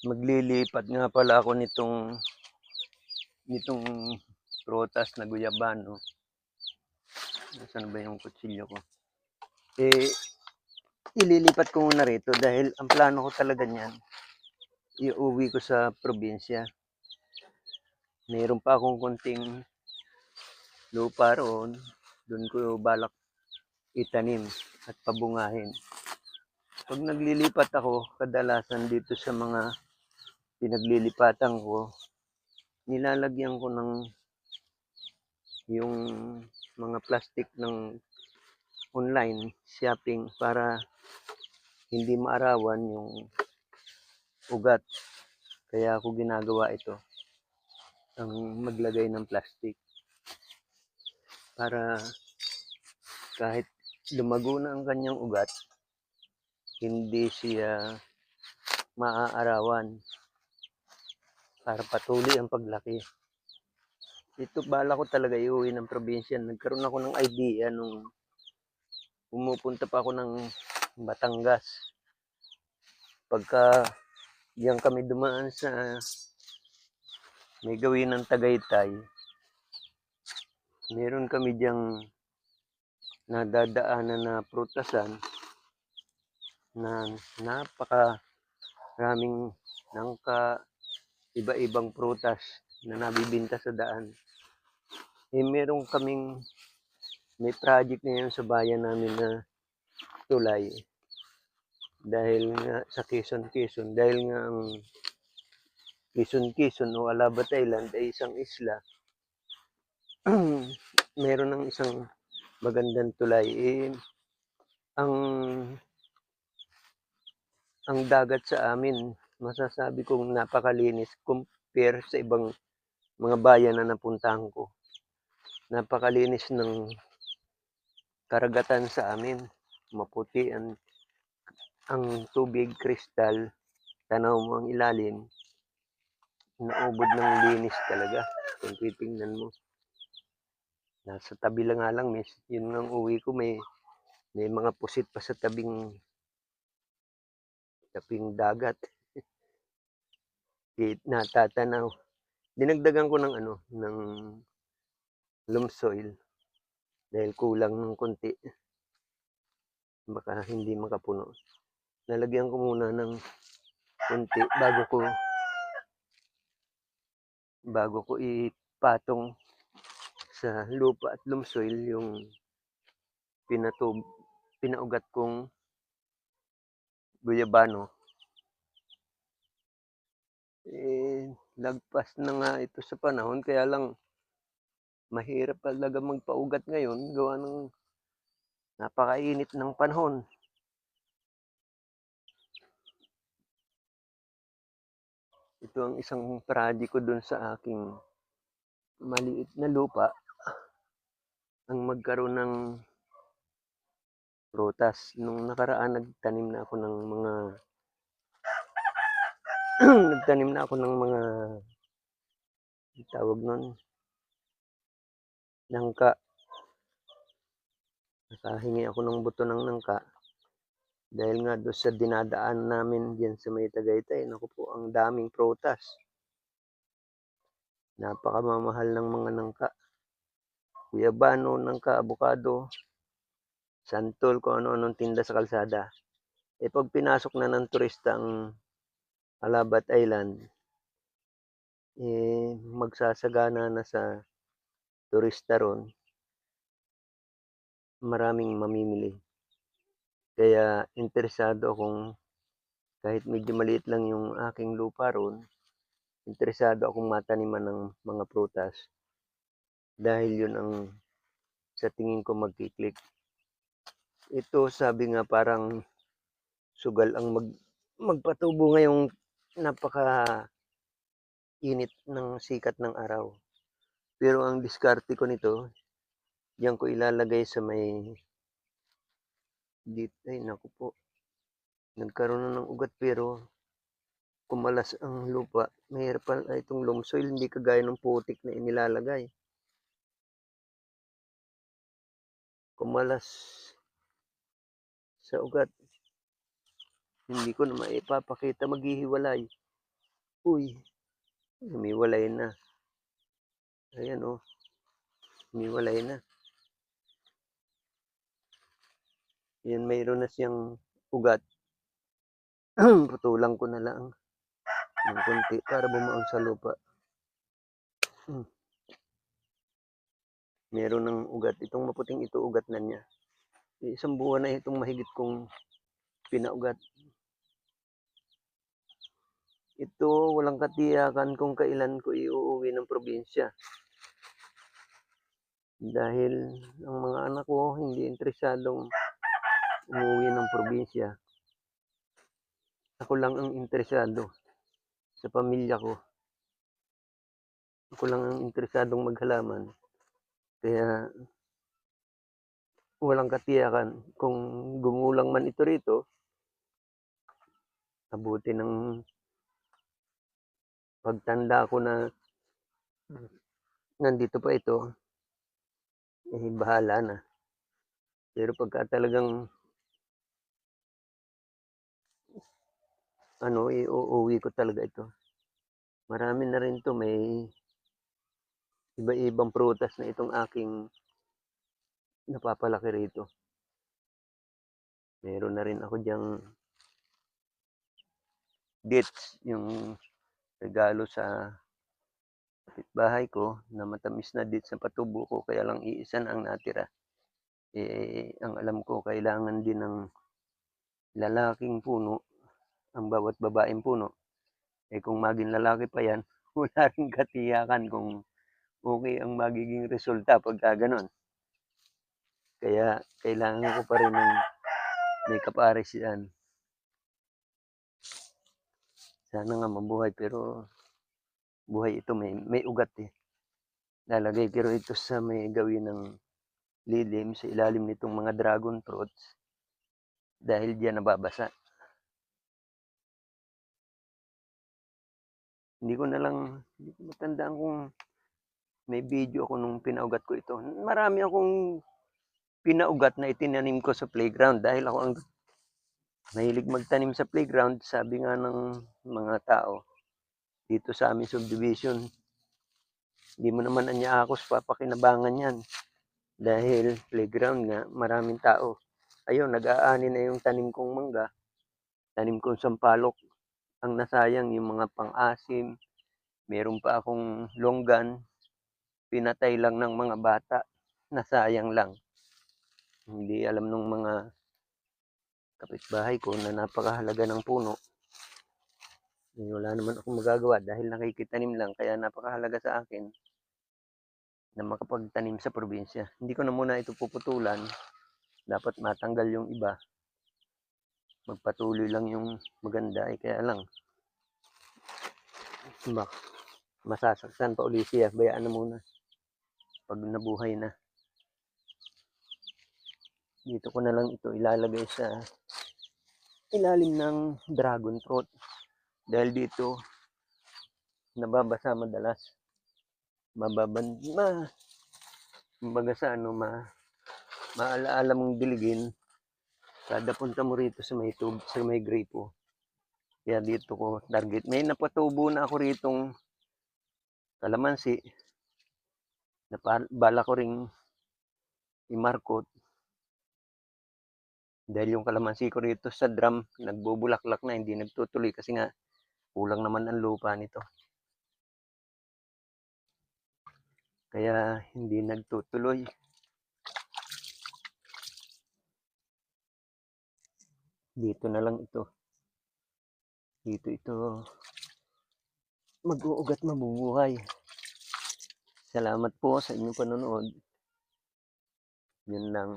Maglilipat nga pala ako nitong nitong prutas na guyabano. Nasaan ba yung kutsilyo ko? Eh, ililipat ko muna rito dahil ang plano ko talaga niyan, iuwi ko sa probinsya. Mayroon pa akong konting lupa roon, doon ko balak itanim at pabungahin. Pag naglilipat ako, kadalasan dito sa mga pinaglilipatan ko, nilalagyan ko ng yung mga plastic ng online shopping para hindi maarawan yung ugat. Kaya ako ginagawa ito, ang maglagay ng plastic para kahit lumago na ang kanyang ugat, hindi siya maaarawan para patuloy ang paglaki. Ito bala ko talaga iuwi ng probinsya. Nagkaroon ako ng idea nung pumupunta pa ako ng Batangas. Pagka diyan kami dumaan sa may gawin ng Tagaytay, meron kami diyang nadadaanan na prutasan na napaka raming nangka iba-ibang prutas na nabibinta sa daan. Eh, meron kaming may project ngayon sa bayan namin na tulay dahil nga sa Quezon Quezon dahil nga ang Quezon Quezon o Alabat Island ay isang isla meron ng isang magandang tulay eh, ang ang dagat sa amin masasabi kong napakalinis compare sa ibang mga bayan na napuntahan ko. Napakalinis ng karagatan sa amin. Maputi ang ang tubig kristal tanaw mo ang ilalim. Naubod ng linis talaga kung titingnan mo. Nasa tabi lang nga lang miss yun ang uwi ko may may mga pusit pa sa tabing tabing dagat natatanaw dinagdagan ko ng ano ng loam soil dahil kulang ng konti. Baka hindi makapuno. Lalagyan ko muna ng konti bago ko bago ko ipatong sa lupa at loam soil yung pinatub pinaugat kong guyabano eh lagpas na nga ito sa panahon kaya lang mahirap talaga magpaugat ngayon gawa ng napakainit ng panahon ito ang isang project ko dun sa aking maliit na lupa ang magkaroon ng prutas. Nung nakaraan, nagtanim na ako ng mga nagtanim na ako ng mga tawag nun nangka. Nakahingi ako ng buto ng nangka. Dahil nga doon sa dinadaan namin diyan sa may Tagaytay, naku po, ang daming prutas. Napakamamahal ng mga nangka. Guyabano, nangka, abukado, santol, kung ano-anong tinda sa kalsada. Eh pag pinasok na ng turista ang Alabat Island, eh magsasagana na sa turista ron. Maraming mamimili. Kaya interesado akong kahit medyo maliit lang yung aking lupa ron, interesado akong mataniman ng mga prutas dahil yun ang sa tingin ko magkiklik. Ito sabi nga parang sugal ang mag, magpatubo ngayong napaka init ng sikat ng araw. Pero ang diskarte ko nito, diyan ko ilalagay sa may dito, ay naku po. Nagkaroon na ng ugat pero kumalas ang lupa. Mahirap pala itong loam soil, hindi kagaya ng putik na inilalagay. Kumalas sa ugat. Hindi ko na maipapakita maghihiwalay. Uy, humiwalay na. Ayan oh. Humiwalay na. Yan, mayroon na siyang ugat. Putulan ko na lang ng konti para bumaon sa lupa. Meron ng ugat. Itong maputing ito, ugat na niya. Isang buwan na itong mahigit kong pinaugat. Ito, walang katiyakan kung kailan ko iuuwi ng probinsya. Dahil ang mga anak ko hindi interesadong umuwi ng probinsya. Ako lang ang interesado sa pamilya ko. Ako lang ang interesadong maghalaman. Kaya walang katiyakan kung gumulang man ito rito, abuti ng pagtanda ko na nandito pa ito, eh bahala na. Pero pagka talagang ano, iuuwi ko talaga ito. Marami na rin to, may iba-ibang prutas na itong aking napapalaki rito. Meron na rin ako diyang dates, yung regalo sa kapitbahay ko na matamis na dates na patubo ko, kaya lang iisa na ang natira. Eh, ang alam ko, kailangan din ng lalaking puno, ang bawat babaeng puno. Eh kung maging lalaki pa yan, wala rin katiyakan kung okay ang magiging resulta pagka ganon. Kaya kailangan ko pa rin ng may kapares yan. Sana nga mabuhay pero buhay ito may, may ugat eh. Lalagay pero ito sa may gawin ng lilim sa ilalim nitong mga dragon fruits dahil diyan nababasa. Hindi ko na lang, hindi ko matandaan kung may video ako nung pinaugat ko ito. Marami akong pinaugat na itinanim ko sa playground dahil ako ang mahilig magtanim sa playground. Sabi nga ng mga tao dito sa aming subdivision, hindi mo naman anyakos papakinabangan yan. Dahil playground nga, maraming tao. Ayun, nag-aani na yung tanim kong mangga, tanim kong sampalok. Ang nasayang yung mga pang-asim, meron pa akong longgan, pinatay lang ng mga bata, nasayang lang. Hindi alam ng mga kapitbahay ko na napakahalaga ng puno. Eh, wala naman akong magagawa dahil nakikitanim lang, kaya napakahalaga sa akin na makapagtanim sa probinsya. Hindi ko na muna ito puputulan. Dapat matanggal yung iba. Magpatuloy lang yung maganda. Eh, kaya lang, bak, masasaktan pa uli siya. Bayaan na muna. Pag nabuhay na. Dito ko na lang ito ilalagay sa ilalim ng dragon fruit. Dahil dito, nababasa madalas. Mababan ma kumbaga ano ma maalaala mong diligin. Kada punta mo rito sa may tub sa may gripo. Kaya dito ko target. May napatubo na ako ritong kalamansi. Na bala ko ring imarkot dahil yung kalamansi ko rito sa drum nagbubulaklak na hindi nagtutuloy kasi nga kulang naman ang lupa nito kaya hindi nagtutuloy. Dito na lang ito. Dito ito mag-uugat mabubuhay. Salamat po sa inyong panonood. Yun lang.